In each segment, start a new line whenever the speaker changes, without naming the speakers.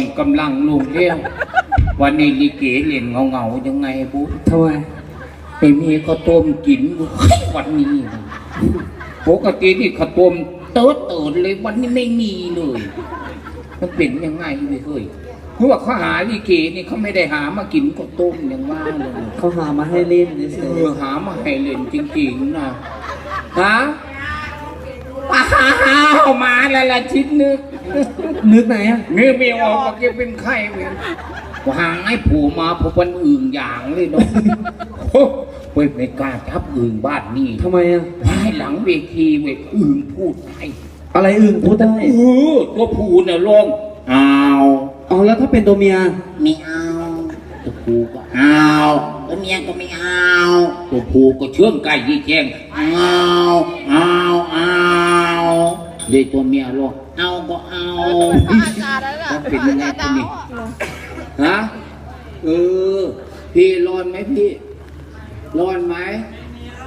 นกำลังลงเลี้ยววันนี้ลิเกเล่นเงาเงาๆยังไงบุ๊
ทำไม
ไม่มีข้าวต้มกินเฮ้ยวันนี้นะปกตินี่ข้าวต้มเติร์ดเติร์ดเลยวันนี้ไม่มีเลย มันเป็นยังไงไม่เคยเพราะว่าเขาหาลิเกนี่เขาไม่ได้หามากินข้าวต้มอย่างว่าเลย
เขาหามาให้เล่นเฉ
เอยอหามาให้เล่นจริงๆนะฮะอ้าวมาแล้วละชิ้นนึก
ๆนึกไหนอะ
นี่ไม่ออกว่าแกเป็นไข้เว้ยหางให้ผูมาเพราะวันอื่นอย่างเลยเนาะโอ้เว้ยไม่กล้าทับอื่นบ้านนี่
ทำไมอะ
ให้หลังเวทีเว้ยอื่นพูดได้
อะไรอื่นพูดได้
เออตัวผูเนี่ยร้องอ้าว
อ๋อแล้วถ้าเป็นตัวเมีย
ไม่เอาตัวผูก็อ้าวตัวเมียก็ไม่เอาตัวผูก็เชื่องไก่ยี่แจ้งอ้าวอ้าวอ้าว เลยตัวเมียร้องเอาก็เอาต้องเป็นยังไงคนนี้ฮะเออ พี่ร้อนไหมพี่ ร้อนไหม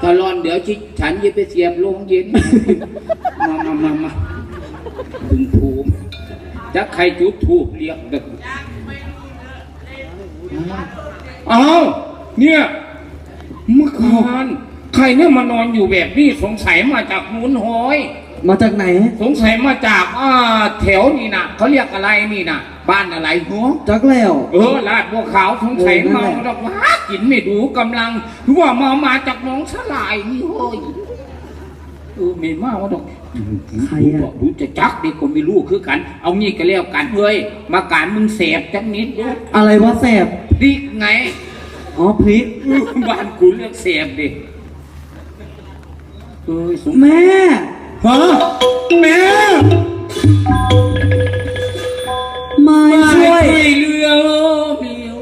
ถ้าร้อนเดี๋ยวชิฉันจะไปเสียบโรงเย็น มามามามาคุณภูมิจะใครจุดถูกเรียกกันอ้าวเนี่ยเมื่อคืนใครเนี่ยมานอนอยู่แบบนี้สงสัยมาจากมุนหอย
มาจากไหน
สงสัยมาจากอ่าแถวนี่นะเขาเรียกอะไรนี่นะบ้านอะไรหัว
จักแล้ว
เออลาดบัวขาวสงสัย
เออนั่
เมาน
แหละ
ดอกว่ากินไม่ดูกำลังหรือว่ามามาจากหน้องสลายนี่เฮ้ยเออไม่มาว่าดอก
ใครอะ
รู้จะจักเด็กก็ไม่รู้คือกัน เอางี้ก็แล้วกันเฮ้ยมาการมึงเสพจักนิดเดียว
อะไรวะแสบ
ดิไง
อ๋อพริก
เออบ้านกูเรียกเสพดิเอ้ยสง
แม่
ฮะแม่
มา
มา
ช่
ช่
ว
วยยเรือเมียว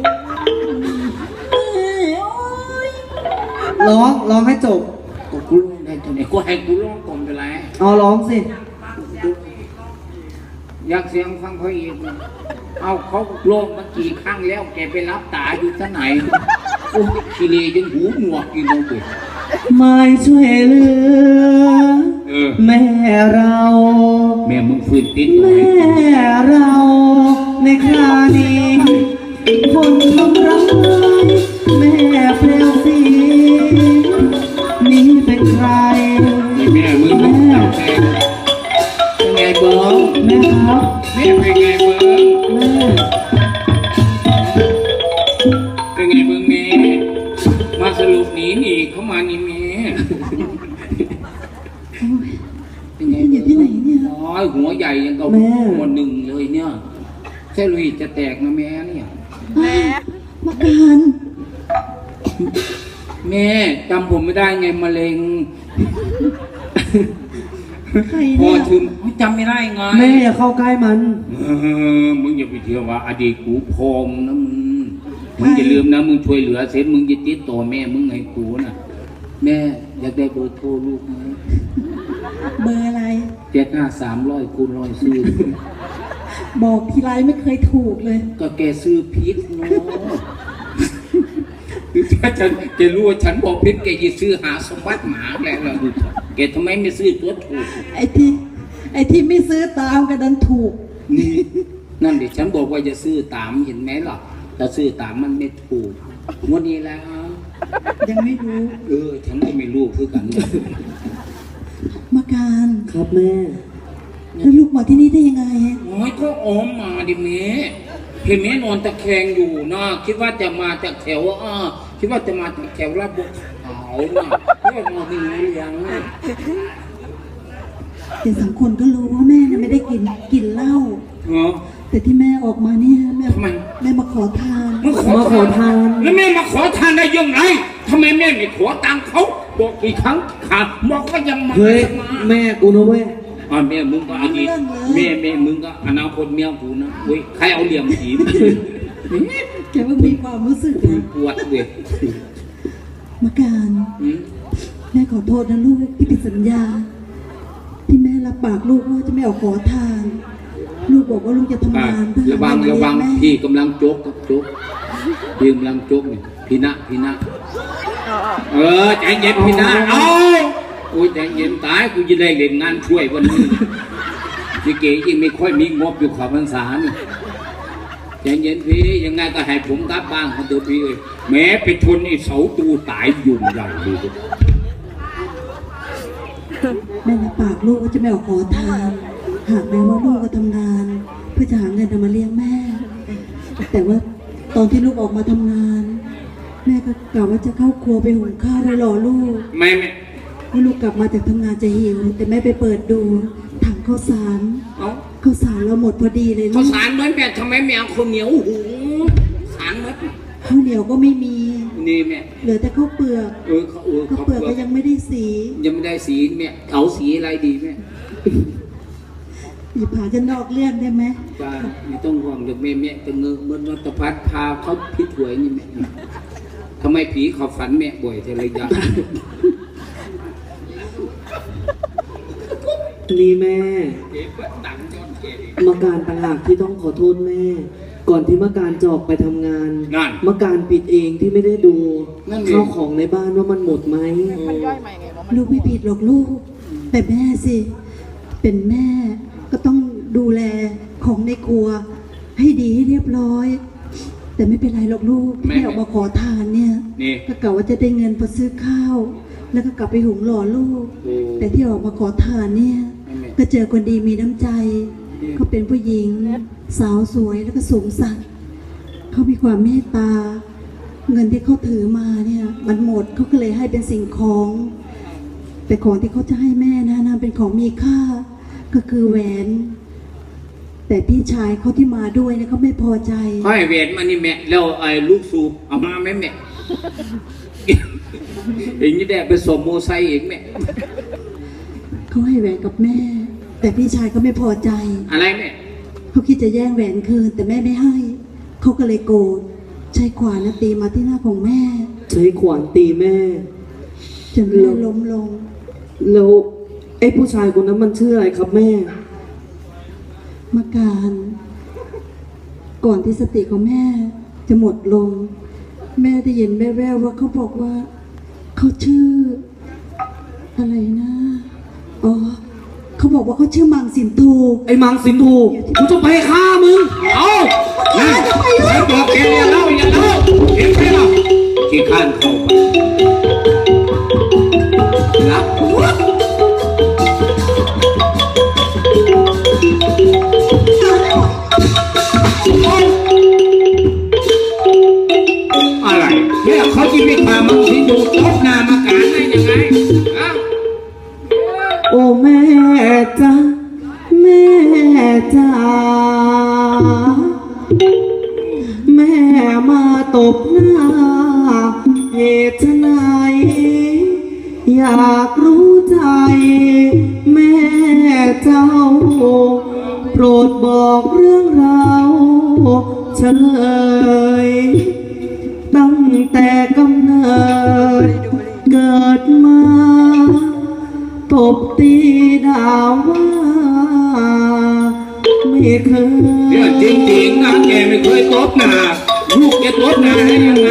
ร้องร้องให้จบ
ก็กูร้องได้ตัวไหนกูให้กูร้องก่อนไปแล้ว
เอาร้องสิ
อยากเสียงฟังเขาอีกนะเอาเขาโลงมากี่ครั้งแล้ว แกไปรับตาอยู่ที่ไหนโอ้ยขี้เลจนหูหนวกกินเลย
มาช่วยเหลือ
เออ
แม่เรา
แม่มึงฟื้นติดหน่อ
แม่เราในคราวนี้คนทำร้ายแม่เปลวสีนี่เป็นใคร
นี่แม่มึงมึงจำแทงเป็นไงเบิ้ง
แม่ครับ
แม่เป็นไงเบิ้ง
แม่
เป็นไงเบิ้งแม่มาสรุปหนีหนีเข้ามานี่แม่เป็นไง
อยู่ที่ไหนเนี่ย
โอ้ยหัวให ญ่ยังกับหัวหนึ่งเลยเนี่ยใช่ลุยจะแตกนะแม่เนี่ย
มาการ
แม่จำผมไม่ได้ไงมะเร็ง
ใคร
พอ
เนี่ย
ถึงจำไม่ได้ไง
แม่อย่าเข้าใกล้มัน
เออมึงอย่าไปเชื่อว่า อดีตกูพองนะมึงมึงอย่าลืมนะมึงช่วยเหลือเสร็จมึงจะติดต่อแม่มึงให้กูนะแม่อยากได้เบอร์โทรลูกไหม
เบอร์อะไร
เจ็ดห้าสามร้อยคูณร้อยซื้อ
บอกทีไรไม่เคยถูกเลย
ก็แกซื้อพิษเนาะถ้าฉันแกรู้ว่าฉันบอกพิษแกจะซื้อหาสมบัติหมาแล้วล่ะแกทำไมไม่ซื้อตัวถูก
ไอ้ที่ ไอ้ที่ไม่ซื้อตามกันดันถูก
นี่ นั่นดิฉันบอกว่าจะซื้อตามเห็นไหมล่ะแต่ซื้อตามมันไม่ถูกงวดนี้แล้ว
ยังไม่รู้
เออ ฉันก็ไม่รู้คือกัน
มาการ
ครับแม่
แล้วลูกมาที่นี่ได้ยังไง
โอ้ยก็ออมมาดิเมเห็นเมนอนตะแคงอยู่นะคิดว่าจะมาจากแถวอ่าคิดว่าจะมาจากแถวลาดบัวขาวนะเรื่องมาถึงเรียงนะ
เดี๋ยวสังคนก็รู้ว่าแม่น่ะไม่ได้กินกินเหล้า
เนาะ
แต่ที่แม่ออกมาเนี่ยแม่
ทำไม
แม่มาขอทาน
มาขอ
มาขอทาน
แล้วแม่มาขอทานได้ยังไง ทำไมแม่ไม่ขอตังค์เขาบอกกี่ครั้งขาดบอกว่ายังมา
เฮ้ย
จะมา
แม่กูนะเว้ย
อ่าแม่มึงก็อดีตแม่แม่มึงก็อนาคตเมียกูนะเว้ยใครเอาเหลี่ยมผีมา
แกเพิ่งมีความรู้สึกนะ
ปวดเว้ย
มาการ
อืม
แม่ขอโทษนะลูกที่ผิดสัญญา ที่แม่รับปากลูกว่าจะไม่เอาขอทาน ลูกบอกว่าลูกจะทำ
อ่างา
นเพื่อ
ระวัง
หาเงิน
ระวัง
มาเลี้ยแม่
พี่กำลังโจกกับโจกพี่กำลังโจกนี่พี่นะพี่นะ เออใจเย็นพี่นะเอาโอ้ยใจเย็นตายกูจะได้เล่นงานช่วยวันนี้พี่เก๋ยิ่งไม่ค่อยมีงบอยู่ขอพรรษานี่ใจเย็นพี่ยังไงก็ให้ผมกลับบ้านเขาเถอะพี่เอ้ยแม้ไปชนไอ้เสาตูตายยุ่งใหญ่เลย
แม่รับปากลูกว่าจะไม่ออกขอทานหากแม้ว่าลูกก็ทำงาน เพื่อจะหาเงินมาเลี้ยงแม่ แต่ว่าตอนที่ลูกออกมาทำงาน แม่ก็กล่าวว่าจะเข้าครัวไปหุงข้าวไว้รอลูก
ไม่ไม่
ให้ลูกกลับมาจากทำงานจะหิว แต่แม่ไปเปิดดูถังข้าวสาร
เอา
ข้าวสารเราหมดพอดีเลยลู
ข้าว
ก
สารเหมือนแม่ทำไมไม่เอาข้าวเหนียวหุงสารเหมือน
ข้าวเหนียวก็ไม่มี
นี่แม่
เหลือแต่ข้าวเปลือก
เออเขาเออ
ข้าว
เขา
เปลือกก็ยังไม่ได้สี
ยังไม่ได้สีแม่เอาสีอะไรดีแม่
อย่าพาจะนอกเรื่องได้ไหม
จ้าไม่ต้องห่วงเดี๋ยวแม่แม่จะเงือกเหมือนรัตพัฒน์พาเขาพิถวยนี่แม่ ทำไมผีเขาฝันแม่บ่อยเทเลยยา
นี่แม่
เก๋เปิดดังจนเก๋
มาการต่างหากที่ต้องขอโทษแม่ ก่อนที่มาการจะออกไปทำงาน
นั่น
มาการปิดเองที่ไม่ได้ดู
นั่นไง
ข้าวของในบ้านว่ามันหมดไหม
ลูกไม่ผิดหรอกลูก แต่แม่สิ เป็นแม่ก็ต้องดูแลของในครัว ให้ดีให้เรียบร้อย แต่ไม่เป็นไรหรอกลูก
แม่
ที่ออกมาขอทานเนี่ย
นี่
ก็กะว่าจะได้เงินไปซื้อข้าว แล้วก็กลับไปหุงหล่อลูก
โอ้
แต่ที่ออกมาขอทานเนี่ย
แม่
ก็เจอคนดีมีน้ำใจ เขาเป็นผู้หญิง สาวสวยแล้วก็สูงสักดิ์เขามีความเมตตา เงินที่เขาถือมาเนี่ย มันหมดเขาก็เลยให้เป็นสิ่งของ แต่ของที่เขาจะให้แม่นะนะเป็นของมีค่า ก็คือแหวน แต่พี่ชายเขาที่มาด้วยเนี่ยเขาไม่พอใจ
เขาให้เวรมานี่แม่แล้วไอ้ลูกสูบเอามาไหมแม่ อย่างนี้ได้ไปส่งโมไซค์เองแม่
เขาให้แหวนกับแม่ แต่พี่ชายก็ไม่พอใจ
อะไรแม่
เขาคิดจะแย่งแหวนคืน แต่แม่ไม่ให้ เขาก็เลยโกรธใช้ขวานนะตีมาที่หน้าของแม่
ใช้ขวานตีแม่
จนแม่ล้มลง
แล้วไอ้ผู้ชายคนนั้นมันชื่ออะไรครับแม่
มาการ ก่อนที่สติของแม่จะหมดลง แม่ได้ยินแว่วๆว่าเขาบอกว่า เขาชื่อ อะไรนะ อ๋อเขาบอกว่าเขาชื่อมังสินทู
ไอ้มังสินทูกูจะไปฆ่ามึง
เอานั่นแล้วบอกแกอย่าเล่าอย่าเล่าเห็นไหมล่ะที่ข้านเข้า จ้า
แม่มาตบหน้าเหตุไนอยากรู้ใจ แม่เจ้า โปรดบอกเรื่องราวเฉลย ตั้งแต่กำเนิดเกิดมา ตบตีด่าว่า ไม่เคย
เนี่ยจริงๆนะแกไม่เคยตบหนาลูกแกตบหนาได้ยังไง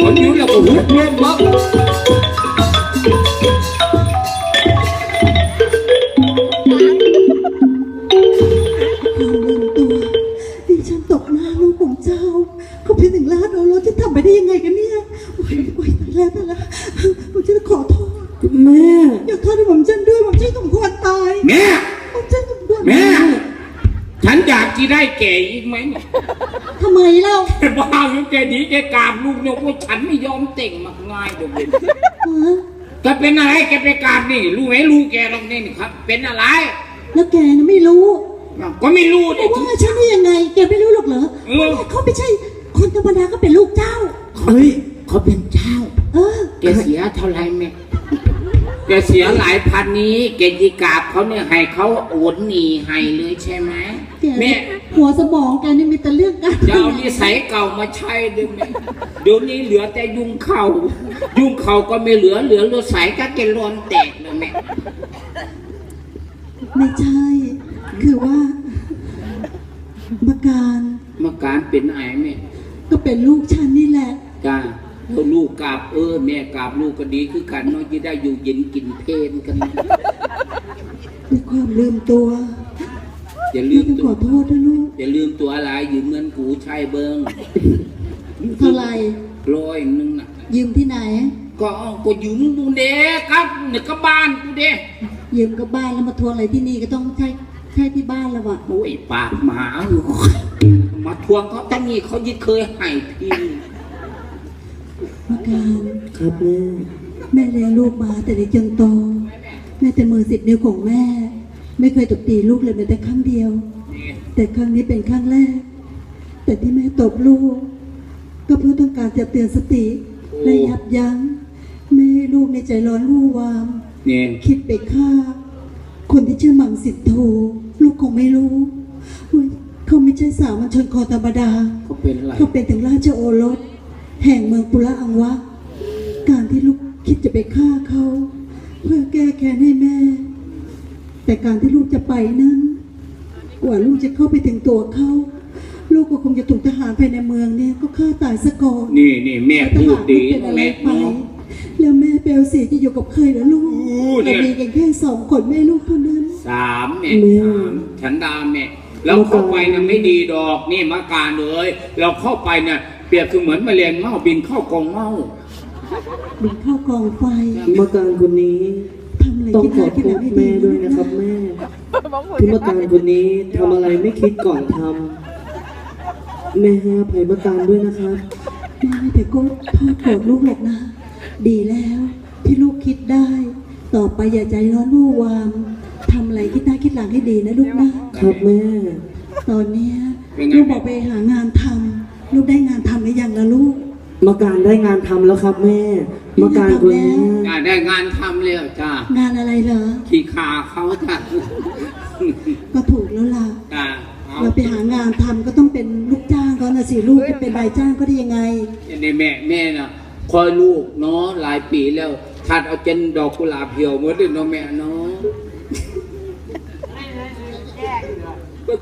คนอยู่แล้วก็หุบลมบัก
ความลืมตั
แก่อีกไหมเนี่ย
ทำไมเล่า
แต่บ้าแล้วแกดีแกกราบลูกเนี่ยว่าฉันไม่ยอมเต่งมากง่ายเดี๋ยวเป็น
ฮะ
แกเป็นอะไรแกไปกราบนี่รู้ไหมรู้แกตรงนี้นี่ครับ เป็นอะไร
แล้วแกน่ะไม่รู้
ก็ไม่รู้
แต่
ดิ
ว่าฉันได้ยังไง แกไม่รู้หรอกเหรอ
เออ
ว่าเขาไม่ใช่คนธรรมดาก็เป็นลูกเจ้า
เฮ้ยเขาเป็นเจ้า
เออ
แกเสียเท่าไหรแม่ แกเสียหลายพันนี้แกจีกราบเขาเนี่ยให้เขาโอนหนีให้เลยใช่ไหม
แก
แม่
หัวสมองแกนี่มีแต่เรื่องกัน
จะเอานิสัยเก่ามาใช้ด้วยไหมเดี๋ยวนี้เหลือแต่ยุงเข่า ยุงเข่าก็ไม่เหลือเหลือรถสายก็เกลอนแตกเลยแม่
ไม่ใช่ คือว่ามาการ
มาการเป็นไอ้แม่
ก็เป็นลูกฉันนี่แหละ
จ้า แล้วลูกกราบเออ แม่กราบลูกก็ดีคือกันเน้อยจะได้อยู่เย็นกินเพลนกัน
ด้วยความลืมตัว
อย่าลื
แม่
ม
ต้อง
ตั
ข
ว
อโทษนะลูก
อย่าลืมตัวอะไรยืมเงินกูใช้เบิง
เท่าไหร่
ร้อยหนึงน่ะ
ยืมที่ไหน
ก็ก็ยืมกูเด้ครับเนี่ยก็บ้านกูเด้
ยืมกับบ้านแล้วมาทวงอะไรที่นี่ก็ต้องใช้ใช้ที่บ้านแล้ววะ
โอ้ยปากหมามาทวงเขาตั้งนี้เขายึดเคยให้พี่
มาการ
ครับแม่
แม่เลี้ยงลูกมาแต่เด็กจนโต แม่แต่มือสิบนิ้วของแม่ ไม่เคยตบตีลูกเลยแม้แต่ครั้งเดียว
นี่
แต่ครั้งนี้เป็นครั้งแรก แต่ที่แม่ตบลูก ก็เพื่อต้องการจะเตือนสติและยับยั้งไม่ให้ลูกในใจร้อนวู่วาม
นี่
คิดไปฆ่า คนที่ชื่อมังสิทธโธลูกคงไม่รู้ว่าเขาไม่ใช่สามัญชนคอธรรมดา
เขาเป็นอะไร
เขาเป็นถึงราชโอรส แห่งเมืองปุระอังวะ การที่ลูกคิดจะไปฆ่าเขา เพื่อแก้แค้นให้แม่ แต่การที่ลูกจะไปนั้น กว่าลูกจะเข้าไปถึงตัวเขา ลูกก็คงจะถูกทหารภายในเมืองเนี่ยก็ฆ่าตายซะก่อน
นี่นี่แม่
ท
พู
หา
ด
ร
ดี
เป็นอะไร
แม่
ไป
เนาะ
แล้วแม่เปลวสีจะอยู่กับใครแล้วลูก
อู้เนี่
เรา
ย
มีกันแค่สองคนแม่ลูกเท่านั้น
สามแม่สามฉันดาแม่เราเข้าไปนะไม่ดีดอกนี่มาการเลย เราเข้าไปเนี่ยเป รียบคือเหมือนแมลงเม่าบินเข้ากองเม่า
บินเข้ากองไฟ
มาการคนนี้
ทำอะไร
ต้อง
ที่
ขอ
น่าคิด
โท
แบบ
ษ
ให้ดี
แม่ด้วยนะครับแม่ที่มาการคนนี้ทำอะไรไม่คิดก่อนทำแม่ให้อภัยมาการด้วยนะครับ
แม่ไม่แต่ก็โทษโกรธลูกหรอกนะ ดีแล้วที่ลูกคิดได้ ต่อไปอย่าใจร้อนวู่วามทำอะไรคิดหน้าคิดหลังให้ดีนะลูกนะ
ครับแม่
ตอนเนี้ย
เป็นไง
ลูกบอกไปหางานทำ ลูกได้งานทำหรือยังล่ะลูก
มาการได้งานทำแล้วครับแม่ มาการคนนี้
อ่าได้งานทำแล้วจ้างา
นอะไรเหรอ
ขี่ขาเขาจ้ะ
ก็ถูกแล้วล่ะ
จ้าเอา
เราไปหางานทำก็ต้องเป็นลูกจ้างเขานะสิลูกจะเป็นนายจ้างก็ได้ยังไง
ในแม่แม่น่ะคอยลูกเนาะหลายปีแล้วถัดเอาจนดอกกุหลาบเหี่ยวหมดเลยเนาะแม่เนาะ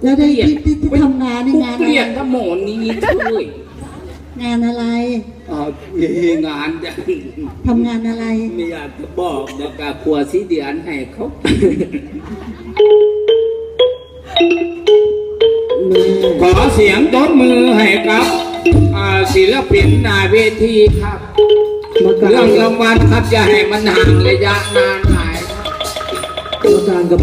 แล้วได้ที่ที่ที่ทำงานในงาน
กู
อะ
เกลียด
ไร
กับหมอนี้เลย
งานอะไร
อ๋อมีงานจ้ะ
ทำงานอะไร
ไม่อยากจะบอกบอกกับครัวสีเดือนให้เขา
แม่
ขอเสียงตบมือให้กับอ่าศิลปินหน้าเวทีครับ
มาการ
เรื่องรางวัลครับอย่าให้มันห่างระยะนานหาย
มาการกับ